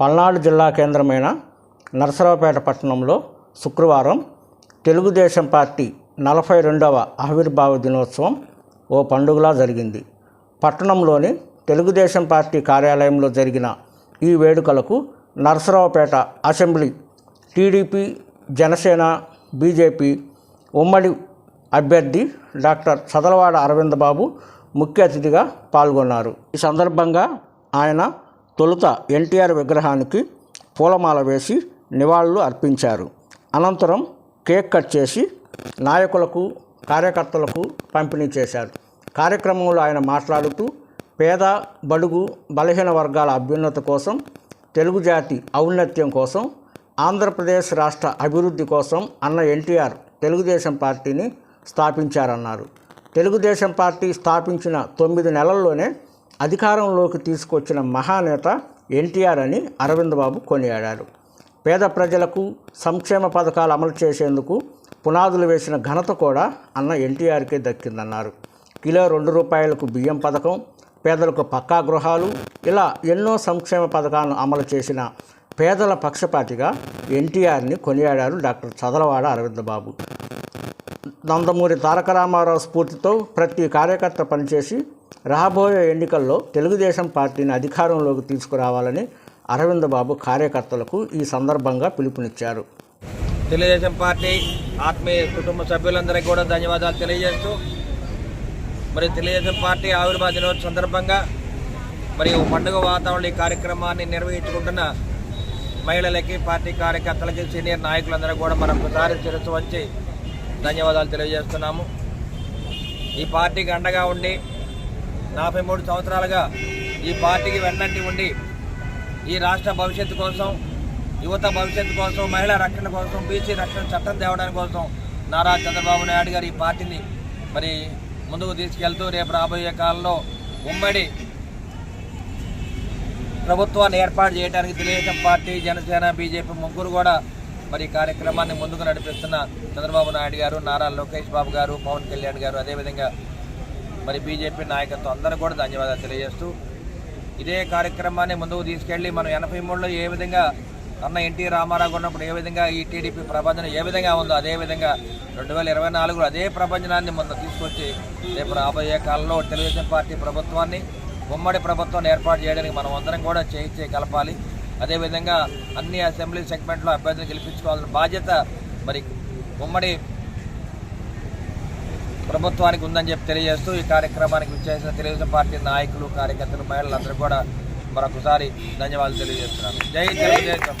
పల్నాడు జిల్లా కేంద్రమైన నరసరావుపేట పట్టణంలో శుక్రవారం తెలుగుదేశం పార్టీ నలభై రెండవ ఆవిర్భావ దినోత్సవం ఓ పండుగలా జరిగింది. పట్టణంలోని తెలుగుదేశం పార్టీ కార్యాలయంలో జరిగిన ఈ వేడుకలకు Narasaraopet assembly TDP Janasena BJP ఉమ్మడి అభ్యర్థి డాక్టర్ చదలవాడ అరవింద్ బాబు ముఖ్య అతిథిగా పాల్గొన్నారు. ఈ సందర్భంగా ఆయన తొలుత ఎన్టీఆర్ విగ్రహానికి పూలమాల వేసి నివాళులు అర్పించారు. అనంతరం కేక్ కట్ చేసి నాయకులకు కార్యకర్తలకు పంపిణీ చేశారు. కార్యక్రమంలో ఆయన మాట్లాడుతూ పేద బడుగు బలహీన వర్గాల అభ్యున్నత కోసం తెలుగు జాతి ఔన్నత్యం కోసం ఆంధ్రప్రదేశ్ రాష్ట్ర అభివృద్ధి కోసం అన్న ఎన్టీఆర్ తెలుగుదేశం పార్టీని స్థాపించారన్నారు. తెలుగుదేశం పార్టీ స్థాపించిన తొమ్మిది నెలల్లోనే అధికారంలోకి తీసుకొచ్చిన మహానేత ఎన్టీఆర్ అని అరవింద్ బాబు కొనియాడారు. పేద ప్రజలకు సంక్షేమ పథకాలు అమలు చేసేందుకు పునాదులు వేసిన ఘనత కూడా అన్న ఎన్టీఆర్కే దక్కిందన్నారు. కిలో రెండు రూపాయలకు బియ్యం పథకం పేదలకు పక్కా గృహాలు ఇలా ఎన్నో సంక్షేమ పథకాలను అమలు చేసిన పేదల పక్షపాతిగా ఎన్టీఆర్ని కొనియాడారు డాక్టర్ చదలవాడ అరవింద్ బాబు. నందమూరి తారక రామారావు స్ఫూర్తితో ప్రతి కార్యకర్త పనిచేసి రాబోయే ఎన్నికల్లో తెలుగుదేశం పార్టీని అధికారంలోకి తీసుకురావాలని అరవింద్ బాబు కార్యకర్తలకు ఈ సందర్భంగా పిలుపునిచ్చారు. తెలుగుదేశం పార్టీ ఆత్మీయ కుటుంబ సభ్యులందరికీ కూడా ధన్యవాదాలు తెలియజేస్తూ మరి తెలుగుదేశం పార్టీ ఆవిర్భావ దినోత్సవం సందర్భంగా మరియు పండుగ వాతావరణ ఈ కార్యక్రమాన్ని నిర్వహించుకుంటున్న మహిళలకి పార్టీ కార్యకర్తలకి సీనియర్ నాయకులందరూ కూడా మరొకసారి శిరస్సు వచ్చి ధన్యవాదాలు తెలియజేస్తున్నాము. ఈ పార్టీకి అండగా ఉండి నలభై మూడు సంవత్సరాలుగా ఈ పార్టీకి వెన్నంటి ఉండి ఈ రాష్ట్ర భవిష్యత్తు కోసం యువత భవిష్యత్తు కోసం మహిళా రక్షణ కోసం బీసీ రక్షణ చట్టం తేవడానికి కోసం నారా చంద్రబాబు నాయుడు గారు ఈ పార్టీని మరి ముందుకు తీసుకెళ్తూ రేపు రాబోయే కాలంలో ఉమ్మడి ప్రభుత్వాన్ని ఏర్పాటు చేయడానికి తెలుగుదేశం పార్టీ జనసేన బీజేపీ ముగ్గురు కూడా మరి కార్యక్రమాన్ని ముందుకు నడిపిస్తున్న చంద్రబాబు నాయుడు గారు నారా లోకేష్ బాబు గారు పవన్ కళ్యాణ్ గారు. అదేవిధంగా మరి బీజేపీ నాయకత్వం అందరూ కూడా ధన్యవాదాలు తెలియజేస్తూ ఇదే కార్యక్రమాన్ని ముందుకు తీసుకెళ్ళి మనం ఎనభై మూడులో ఏ విధంగా అన్న ఎన్టీ రామారావు ఉన్నప్పుడు ఏ విధంగా ఈ టీడీపీ ప్రపంచం ఏ విధంగా ఉందో అదే విధంగా రెండు వేల ఇరవై నాలుగులో అదే ప్రపంచనాన్ని మొన్న తీసుకొచ్చి రేపు రాబోయే కాలంలో తెలుగుదేశం పార్టీ ప్రభుత్వాన్ని ఉమ్మడి ప్రభుత్వాన్ని ఏర్పాటు చేయడానికి మనం అందరం కూడా చేయించే కలపాలి. అదేవిధంగా అన్ని అసెంబ్లీ సెగ్మెంట్లో అభ్యర్థులు గెలిపించుకోవాల్సిన బాధ్యత మరి ఉమ్మడి ప్రభుత్వానికి ఉందని చెప్పి తెలియజేస్తూ ఈ కార్యక్రమానికి విచ్చేసిన తెలుగుదేశం పార్టీ నాయకులు కార్యకర్తలు మహిళలందరూ కూడా మరొకసారి ధన్యవాదాలు తెలియజేస్తున్నాను. జై తెలుగుదేశం